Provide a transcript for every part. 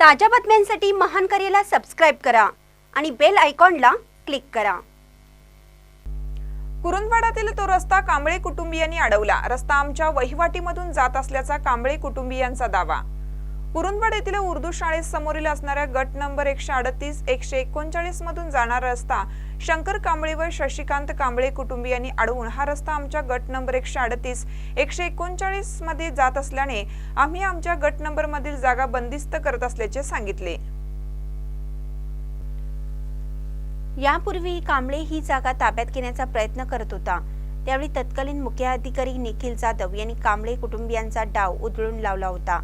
ताज्या बातम्यांसाठी महान करेला सबस्क्राईब करा आणि बेल आयकॉनला क्लिक करा. कुरुंदवाडातील तो रस्ता कांबळे कुटुंबियांनी अडवला. रस्ता आमच्या वहिवाटीमधून जात असल्याचा कांबळे कुटुंबियांचा दावा. कुरुंदवाड येथील उर्दू शाळेसमोरील असणाऱ्या गट नंबर एकशे अडतीस एकशे एकोणचाळीस मधून जाणारा रस्ता शंकर कांबळे व शशिकांत कांबळे कुटुंबियांनी अडवून हा रस्ता आमच्या गट नंबर एकशे अडतीस एकशे एकोणचाळीसमध्ये जात असल्याने आम्ही आमच्या गट नंबर मधील जागा बंदिस्त करत असल्याचे सांगितले. यापूर्वी कांबळे ही जागा ताब्यात घेण्याचा प्रयत्न करत होता. त्यावेळी तत्कालीन मुख्याधिकारी निखिल जाधव यांनी कांबळे कुटुंबियांचा डाव उधळून लावला होता.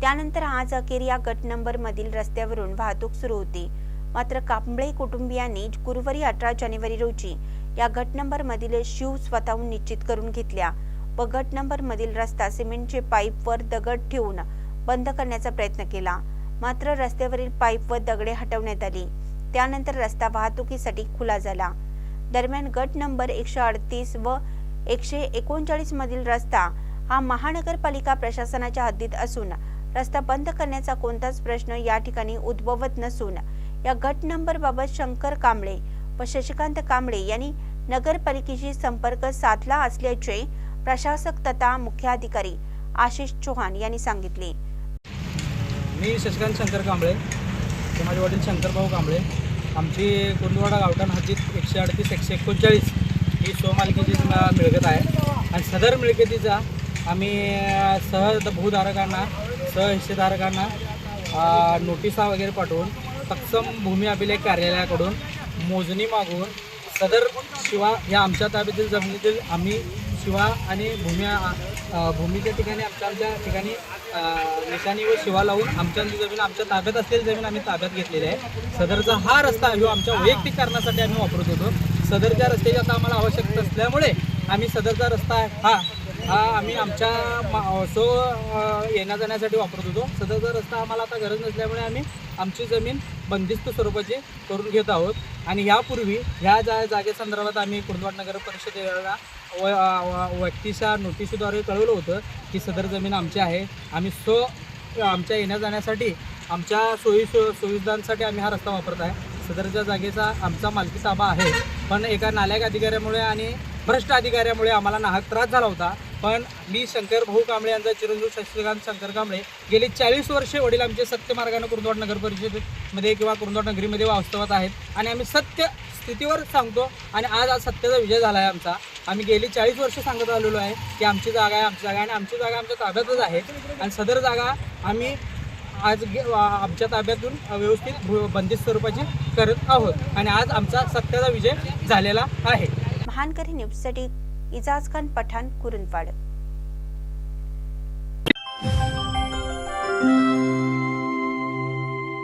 त्यानंतर आज अखेर या गट नंबर मधील रस्त्यावरून वाहतूक सुरू होती. मात्र कांबळे कुटुंबियांनी गुरुवारी अठरा जानेवारी रोजी या गट नंबर मधील शिव स्वतःहून निश्चित करून घेतल्या. व गट नंबर मधील रस्ता सिमेंटचे पाईप वर दगड ठेवून बंद करण्याचा प्रयत्न केला. मात्र रस्त्यावरील पाईप व दगडे हटवण्यात आली. त्यानंतर रस्ता वाहतुकीसाठी खुला झाला. दरम्यान गट नंबर एकशे अडतीस व एकशे एकोणचाळीस मधील रस्ता हा महानगरपालिका प्रशासनाच्या हद्दीत असून रस्ता बंद करण्याचा कोणताच प्रश्न या ठिकाणी उद्भवत नसून या गट नंबर बाबत शंकर कांबळे व शशिकांत कांबळे यांनी नगरपालिकेशी संपर्क साधला असल्याचे प्रशासक तथा मुख्याधिकारी आशिष चौहान यांनी सांगितले. मी शशिकांत शंकर कांबळे माझे वडील शंकरभाऊ कांबळे. आमची कुंदवाडा गावठाण हद्दीत एकशे अडतीस एकशे एकोणचाळीस ही स्वमालकीची मिळकत आहे. आणि सदर मिळकतीचा आम्ही सहज भूधारकांना सह नोटिसा वगैरे पाठवून तत्सम भूमी अभिलेख कार्यालयाकडून मोजणी मागून सदर शिवा या आमच्या ताब्यातील जमिनीतील आम्ही शिवा आणि भूमी भूमीच्या ठिकाणी आमच्या आमच्या ठिकाणी निशाणी व शिवा लावून आमच्या जमीन आमच्या ताब्यात असलेली जमीन आम्ही ताब्यात घेतलेली आहे. सदरचा हा रस्ता ह्यो आमच्या वैयक्तिक कारणासाठी आम्ही वापरत होतो. सदरच्या रस्त्याची आता आम्हाला आवश्यकता असल्यामुळे आम्ही सदरचा रस्ता हा हा आम्ही आमच्या मा- सो येण्या जाण्यासाठी वापरत होतो. सदरचा रस्ता आम्हाला आता गरज नसल्यामुळे आम्ही आमची जमीन बंदिस्त स्वरूपाची करून घेत आहोत. आणि यापूर्वी ह्या जा जागेसंदर्भात आम्ही कुर्दवाड नगर परिषदेला व व- व्यक्तीच्या नोटिशीद्वारे कळवलं होतं की सदर जमीन आमची आहे. आम्ही सो आमच्या येण्या जाण्यासाठी आमच्या सोयी सो सुविधांसाठी आम्ही हा रस्ता वापरत आहे. सदरच्या जागेचा आमचा मालकी ताबा आहे. पण एका नालायक अधिकाऱ्यामुळे आणि भ्रष्ट अधिकाऱ्यामुळे आम्हाला नाहक त्रास झाला होता. पण मी शंकर भाऊ कांबळे यांचा चिरंजीव शशिकांत शंकर कांबळे गेली चाळीस वर्षे वडील आमचे सत्य मार्गाने कुरुंदवाड नगर परिषदेमध्ये किंवा कुरुंदवाड नगरीमध्ये वास्तवात आहेत. आणि आम्ही सत्य स्थितीवर सांगतो आणि आज आज सत्याचा विजय झाला आहे आमचा. आम्ही गेली चाळीस वर्ष सांगत आलेलो आहे की आमची जागा आहे आमची जागा आहे आणि आमची जागा आमच्या ताब्यातच आहे. आणि सदर जागा आम्ही आज वा- आमच्या ताब्यातून व्यवस्थित भू- बंदिस्त स्वरूपाची करत आहोत. आणि आज आमचा सत्याचा विजय झालेला आहे. महानकरी न्यूजसाठी इजाज खान पठाण कुरुंदवाड.